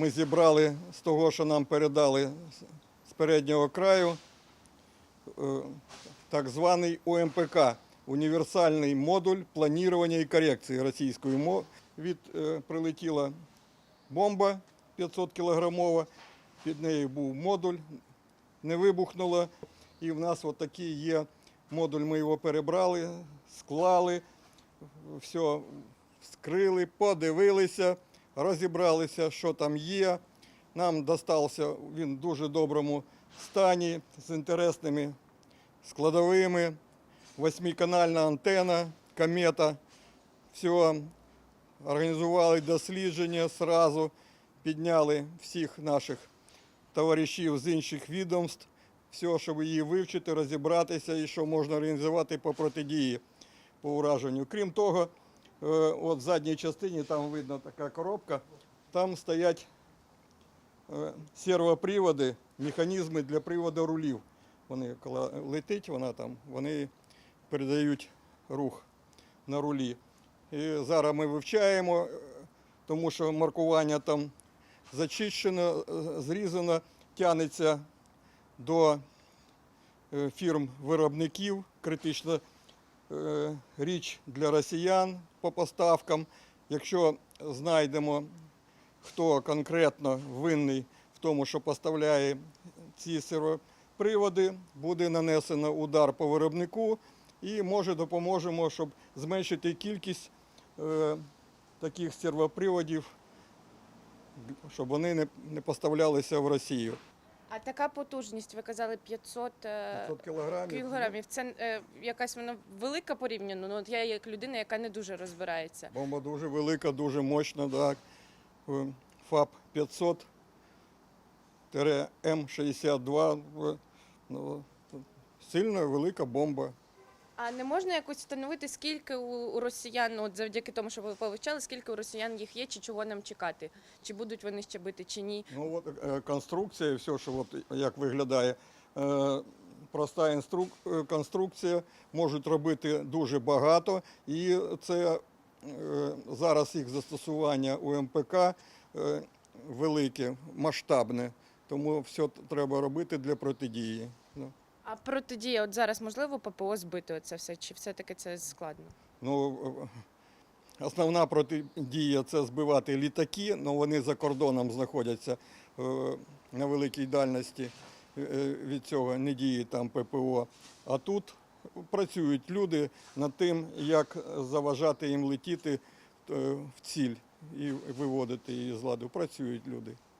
ми зібрали з того, що нам передали з- переднього краю, е, так званий ОМПК універсальний модуль планування і корекції російською мовою. Від е, прилетіла бомба 500 кілограмова, під нею був модуль, не вибухнуло. І в нас отакий є модуль, ми його перебрали, склали, все скрили, подивилися, розібралися, що там є. Нам достався він в дуже доброму стані з інтересними складовими, восьмиканальна антена, комета. Все, організували дослідження зразу, підняли всіх наших товаришів з інших відомств, все, щоб її вивчити, розібратися і що можна організувати по протидії по ураженню. Крім того, от в задній частині там видно така коробка, там стоять е, сервоприводи, механізми для приводу рулів. Вони коли летить, вона там, вони передають рух на рулі. І зараз ми вивчаємо, е, тому що маркування там зачищено, е, зрізано, тягнеться до е, фірм-виробників, критична е, річ для росіян по поставкам. Якщо знайдемо, хто конкретно винний в тому, що поставляє ці сервоприводи, буде нанесено удар по виробнику і може допоможемо, щоб зменшити кількість е, таких сервоприводів, щоб вони не поставлялися в Росію. А така потужність, ви казали 500 е, 500 кілограмів. кілограмів. Це е, якась вона велика порівняно. Ну от я як людина, яка не дуже розбирається. Бомба дуже велика, дуже мощна, так. Е, ФАП 500 М62. е, Ну, сильна велика бомба. А не можна якось встановити, скільки у, росіян, ну, от завдяки тому, що ви повивчали, скільки у росіян їх є, чи чого нам чекати? Чи будуть вони ще бити, чи ні? Ну от е, конструкція, все, що от як виглядає. Е, Проста інструк... е, конструкція, можуть робити дуже багато, і це е, зараз їх застосування у МПК велике, масштабне, тому все треба робити для протидії. А протидія, от зараз можливо ППО збити оце все, чи все-таки це складно? Ну, е, основна протидія це збивати літаки, але вони за кордоном знаходяться е, на великій дальності. Е, Від цього не діє там ППО. А тут працюють люди над тим, як заважати їм летіти е, в ціль і виводити її з ладу. Працюють люди.